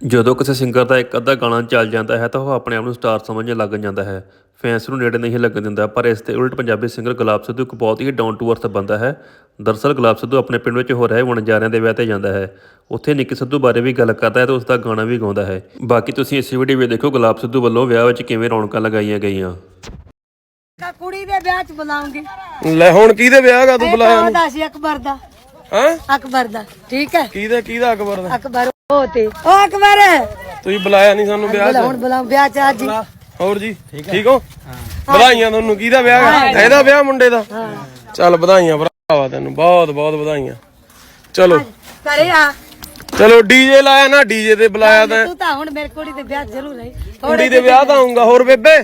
ਜਦੋਂ ਕਿਸੇ ਸਿੰਗਰ ਦਾ ਇੱਕ ਅੱਧਾ ਗਾਣਾ ਚੱਲ ਜਾਂਦਾ ਹੈ ਤਾਂ ਉਹ ਆਪਣੇ ਆਪ ਨੂੰ ਸਟਾਰ ਸਮਝਣ ਲੱਗ ਜਾਂਦਾ ਹੈ। ਫੈਨਸ ਨੂੰ ਨੇੜੇ ਨਹੀਂ ਲੱਗਣ ਦਿੰਦਾ ਪਰ ਇਸ ਦੇ ਉਲਟ ਪੰਜਾਬੀ ਸਿੰਗਰ ਗੁਲਾਬ ਸਿੱਧੂ ਇੱਕ ਬਹੁਤ ਹੀ ਡਾਊਨ ਟੂ ਅਰਥ ਬੰਦਾ ਹੈ। ਦਰਅਸਲ ਗੁਲਾਬ ਸਿੱਧੂ ਆਪਣੇ ਪਿੰਡ ਵਿੱਚ ਹੋ ਰਹੇ ਵਣਜਾਰਿਆਂ ਦੇ ਵਿਆਹ ਤੇ ਜਾਂਦਾ ਹੈ। ਉੱਥੇ ਨਿੱਕੀ ਸਿੱਧੂ ਬਾਰੇ ਵੀ ਗੱਲ ਕਰਦਾ ਹੈ ਤੇ ਉਸ ਦਾ ਗਾਣਾ ਵੀ ਗਾਉਂਦਾ ਹੈ। ਬਾਕੀ ਤੁਸੀਂ ਇਸ ਵੀਡੀਓ ਵਿੱਚ ਦੇਖੋ ਗੁਲਾਬ ਸਿੱਧੂ ਵੱਲੋਂ ਵਿਆਹ ਵਿੱਚ ਕਿਵੇਂ ਰੌਣਕਾਂ ਲਗਾਈਆਂ ਗਈਆਂ। ਕਾ ਕੁੜੀ ਦੇ ਵਿਆਹ ਚ ਬੁਲਾਉਂਗੀ। ਲੈ ਹੁਣ ਕਿਹਦੇ ਵਿਆਹ ਗਾ ਤੂੰ ਬੁਲਾਇਆ ਤਾਂ ਸੀ ਅਕਬਰ ਦਾ। ਹਾਂ? ਅਕਬਰ ਦਾ। ਠੀਕ ਹੈ? ਕਿਹਦਾ ਕਿਹਦਾ ਅਕਬਰ ਦਾ? ਅਕਬਰ ਉਹ ਤੇ ਉਹ ਅਕਬਰ! ਤੁਸੀਂ ਬੁਲਾਇਆ ਨਹੀਂ ਸਾਨੂੰ ਵਿਆਹ ਬੁਲਾ 'ਚ? ਹੁਣ ਬੁਲਾਉਂ ਵਿਆਹ ਚ ਅੱਜ ਹੀ। ਹੋਰ ਜੀ ਠੀਕ ਹੋ? ਵਧਾਈਆਂ ਤੁਹਾਨੂੰ ਕਿਹਦਾ ਵਿਆਹ ਗਾ ਇਹਦਾ ਵਿਆਹ ਮੁੰਡੇ ਦਾ? ਚੱਲ ਵਧਾਈਆਂ ਭਰਾਵਾ ਤੈਨੂੰ ਬਹੁਤ ਬਹੁਤ ਵਧਾਈਆਂ। ਚਲੋ। ਘਰੇ ਆ। ਚਲੋ ਡੀਜੇ ਲਾਇਆ ਨਾ ਡੀਜੇ ਤੇ ਬੁਲਾਇਆ ਤਾਂ। ਤੂੰ ਤਾਂ ਹੁਣ ਮੇਰੀ ਕੁੜੀ ਦੇ ਵਿਆਹ ਜ਼ਰੂਰ ਰਹੀ ਕੁੜੀ ਦੇ ਵਿਆਹ ਤਾਂ ਆਉਂਗਾ ਹੋਰ ਬੇਬੇ?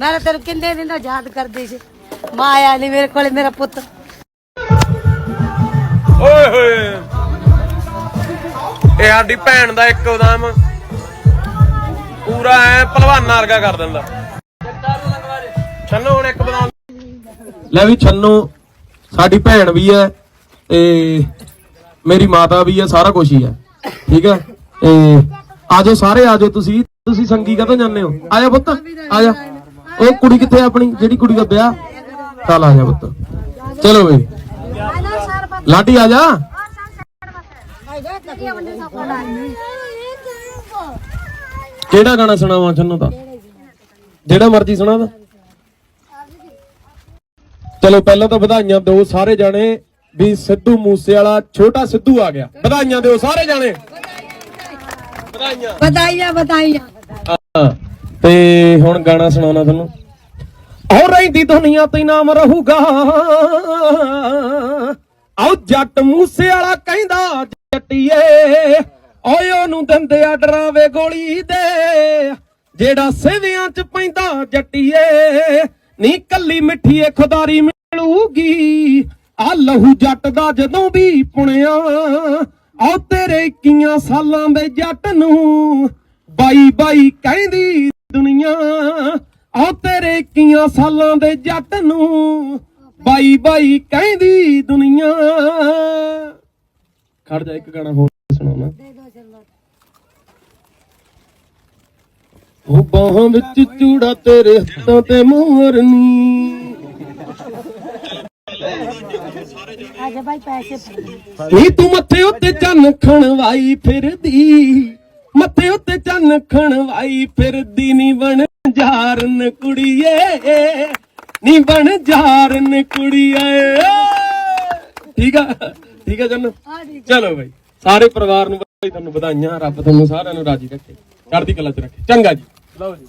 ਮੈਂ ਤਾਂ ਤੈਨੂੰ ਕਿੰਨੇ ਦਿਨ ਦਾ ਯਾਦ ਕਰਦੀ ਸੀ। ਮਾਂ ਆਇਆ ਨਹੀਂ ਮੇਰੇ ਕੋਲੇ ਮੇਰਾ ਪੁੱਤ। ਓਏ ਹੋਏ। ਇਹ ਸਾਡੀ ਭੈਣ ਦਾ ਇੱਕ ਉਦਾਮ ਪੂਰਾ ਐ ਪਹਿਲਵਾਨਾਂ ਵਰਗਾ ਕਰ ਦਿੰਦਾ। ਛੰਨੋ ਹੁਣ ਇੱਕ ਬਦਾਮ ਲੈ ਵੀ ਛੰਨੋ, ਸਾਡੀ ਭੈਣ ਵੀ ਹੈ ਤੇ ਮੇਰੀ ਮਾਤਾ ਵੀ ਹੈ, ਸਾਰਾ ਕੁਝ ਹੀ ਹੈ। ਠੀਕ ਹੈ? ਤੇ ਆਜੋ ਸਾਰੇ ਆਜੋ ਤੁਸੀਂ। ਤੁਸੀਂ ਸੰਗੀ ਕਦੋਂ ਜਾਂਦੇ ਹੋ? ਆਜਾ ਪੁੱਤ, ਆਜਾ। ਉਹ ਕੁੜੀ ਕਿੱਥੇ ਆਪਣੀ? ਜਿਹੜੀ ਕੁੜੀ ਦਾ ਵਿਆਹ? ਚੱਲ ਆਜਾ ਪੁੱਤ। ਚਲੋ ਬਈ। ਲਾਡੀ ਆਜਾ। ਕਿਹੜਾ ਗਾਣਾ ਸੁਣਾਵਾਂ ਛੰਨੋ ਦਾ ਜਿਹੜਾ ਮਰਜ਼ੀ ਸੁਣਾ ਦਾ। ਚਲੋ ਪਹਿਲਾਂ ਤਾਂ ਵਧਾਈਆਂ ਦਿਓ ਸਾਰੇ ਜਾਣੇ ਵੀ ਸਿੱਧੂ ਮੂਸੇ ਵਾਲਾ ਛੋਟਾ ਸਿੱਧੂ ਆ ਗਿਆ। ਵਧਾਈਆਂ ਦਿਓ ਸਾਰੇ ਜਾਣੇ। ਵਧਾਈਆਂ। ਵਧਾਈਆਂ ਵਧਾਈਆਂ। ਹਾਂ, ਤੇ ਹੁਣ ਗਾਣਾ ਸੁਣਾਉਣਾ ਤੁਹਾਨੂੰ। ਹੋ ਰਹਿੰਦੀ ਦੁਨੀਆ ਤੇ ਨਾਮ ਰਹੂਗਾ। ਆਓ ਜੱਟ ਮੂਸੇ ਵਾਲਾ ਕਹਿੰਦਾ ਜੱਟੀਏ ਓਏ ਉਹਨੂੰ ਦਿੰਦੇ ਆ ਡਰਾਵੇ ਗੋਲੀ ਦੇ। ਜਿਹੜਾ ਸਿਵਿਆਂ ਚ ਪੈਂਦਾ ਜੱਟੀਏ। ਨੀ ਕੱਲੀ ਮਿੱਠੀ ਏ ਖੁਦਾਰੀ ਮਿਲੂਗੀ। ਆ ਲਹੂ ਜੱਟ ਦਾ ਜਦੋਂ ਵੀ ਪੁਣਿਆ, ਆ ਤੇਰੇ 21 ਸਾਲਾਂ ਦੇ ਜੱਟ ਨੂੰ ਬਾਈ ਬਾਈ ਕਹਿੰਦੀ ਦੁਨੀਆ। ਆ ਤੇਰੇ 21 ਸਾਲਾਂ ਦੇ ਜੱਟ ਨੂੰ ਬਾਈ ਬਾਈ ਕਹਿੰਦੀ ਦੁਨੀਆ। ਖੜ ਜਾ ਇੱਕ ਗਾਣਾ ਹੋਰ ਸੁਣਾਉਣਾ। ਉਹ ਬਾਹਾਂ ਵਿੱਚ ਚੂੜਾ ਤੇਰੇ ਹੱਥਾਂ ਤੇ ਮੋਰਨੀ। ਆਜਾ ਭਾਈ ਪੈਸੇ। ਫੜ ਨੀ ਤੂੰ ਮੱਥੇ ਉੱਤੇ ਚੰਨ ਖਣਵਾਈ ਫਿਰਦੀ। ਮੱਥੇ ਉੱਤੇ ਚੰਨ ਖਣਵਾਈ ਫਿਰਦੀ। ਨੀ ਬਣ ਜਾਰਨ ਕੁੜੀਏ। ਨੀ ਬਣ ਜਾਰਨ ਕੁੜੀਏ। ਠੀਕ ਆ? ਠੀਕ ਆ ਜੰਨ? ਚਲੋ ਬਈ ਸਾਰੇ ਪਰਿਵਾਰ ਨੂੰ ਬਈ ਤੁਹਾਨੂੰ ਵਧਾਈਆਂ ਰੱਬ ਤੁਹਾਨੂੰ ਸਾਰਿਆਂ ਨੂੰ ਰਾਜੀ ਰੱਖੇ। ਚੜ੍ਹਦੀ ਕਲਾ ਚ ਰੱਖੇ। ਚੰਗਾ ਜੀ। ਲਓ ਜੀ।